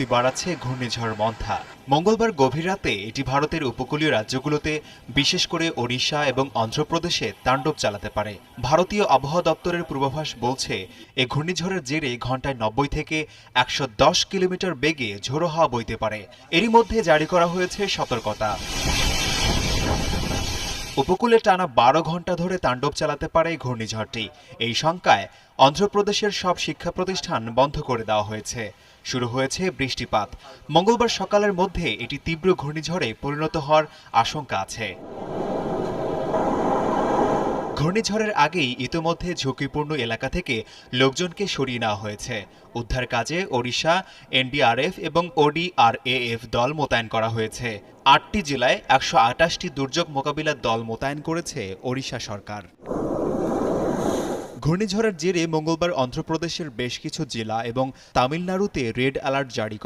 শক্তি বাড়াচ্ছে ঘূর্ণিঝড় মন্থা। মঙ্গলবার গভীর রাতে এটি ভারতের উপকূলীয় রাজ্যগুলোতে, বিশেষ করে ওড়িশা এবং অন্ধ্রপ্রদেশে তাণ্ডব চালাতে পারে। ভারতীয় আবহাওয়া দপ্তরের পূর্বাভাস বলছে, এ ঘূর্ণিঝড়ের জেরে ঘন্টায় নব্বই থেকে একশো দশ কিলোমিটার বেগে ঝোড়ো হাওয়া বইতে পারে। এরই মধ্যে জারি করা হয়েছে সতর্কতা। উপকূলে টানা বারো ঘণ্টা ধরে তাণ্ডব চালাতে পারে ঘূর্ণিঝড়টি। এই শঙ্কায় অন্ধ্রপ্রদেশের সব শিক্ষা প্রতিষ্ঠান বন্ধ করে দেওয়া হয়েছে। শুরু হয়েছে বৃষ্টিপাত। মঙ্গলবার সকালের মধ্যে এটি তীব্র ঘূর্ণিঝড়ে পরিণত হওয়ার আশঙ্কা আছে। ঘূর্ণিঝড়ের আগেই ইতোমধ্যে ঝুঁকিপূর্ণ এলাকা থেকে লোকজনকে সরিয়ে নেওয়া হয়েছে। উদ্ধার কাজে ওড়িশা, এনডিআরএফ এবং ওডিআরএএফ দল মোতায়েন করা হয়েছে। আটটি জেলায় একশো আটাশটি দুর্যোগ মোকাবিলার দল মোতায়েন করেছে ওড়িশা সরকার। ঘূর্ণিঝড়ের জেরে মঙ্গলবার অন্ধ্রপ্রদেশের বেশ কিছু জেলা এবং তামিলনাড়ুতে রেড অ্যালার্ট জারি